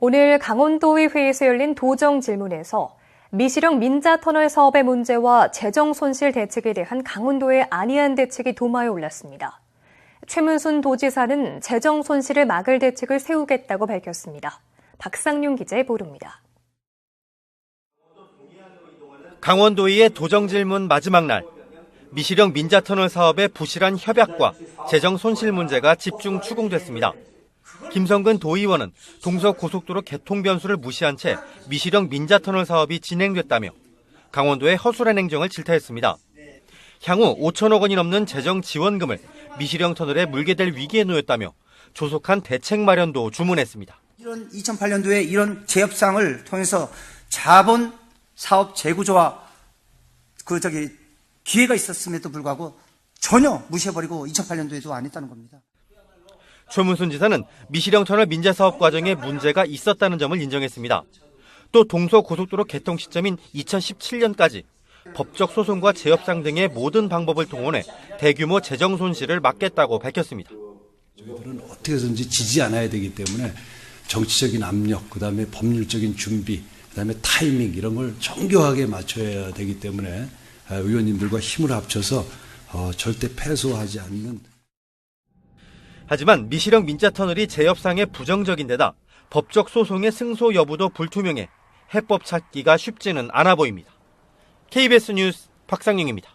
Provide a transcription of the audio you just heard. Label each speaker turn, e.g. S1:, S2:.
S1: 오늘 강원도의 회의에서 열린 도정 질문에서 미시령 민자터널 사업의 문제와 재정 손실 대책에 대한 강원도의 안이한 대책이 도마에 올랐습니다. 최문순 도지사는 재정 손실을 막을 대책을 세우겠다고 밝혔습니다. 박상윤 기자의 보도입니다.
S2: 강원도의회 도정질문 마지막 날 미시령 민자터널 사업의 부실한 협약과 재정 손실 문제가 집중 추궁됐습니다. 김성근 도의원은 동서고속도로 개통 변수를 무시한 채 미시령 민자터널 사업이 진행됐다며 강원도의 허술한 행정을 질타했습니다. 향후 5천억 원이 넘는 재정 지원금을 미시령 터널에 물게 될 위기에 놓였다며 조속한 대책 마련도 주문했습니다.
S3: 이런 2008년도에 이런 재협상을 통해서 자본 사업 재구조와 그 저기 기회가 있었음에도 불구하고 전혀 무시해버리고 2008년도에도 안 했다는 겁니다.
S2: 최문순 지사는 미시령 터널 민자 사업 과정에 문제가 있었다는 점을 인정했습니다. 또 동서고속도로 개통 시점인 2017년까지 법적 소송과 재협상 등의 모든 방법을 동원해 대규모 재정 손실을 막겠다고 밝혔습니다.
S4: 저희들은 어떻게 해서든지 지지 않아야 되기 때문에 정치적인 압력, 그다음에 법률적인 준비, 그다음에 타이밍 이런 걸 정교하게 맞춰야 되기 때문에 의원님들과 힘을 합쳐서 어, 절대 패소하지 않는
S2: 하지만 미시령 민자 터널이 재협상에 부정적인 데다 법적 소송의 승소 여부도 불투명해 해법 찾기가 쉽지는 않아 보입니다. KBS 뉴스 박상영입니다.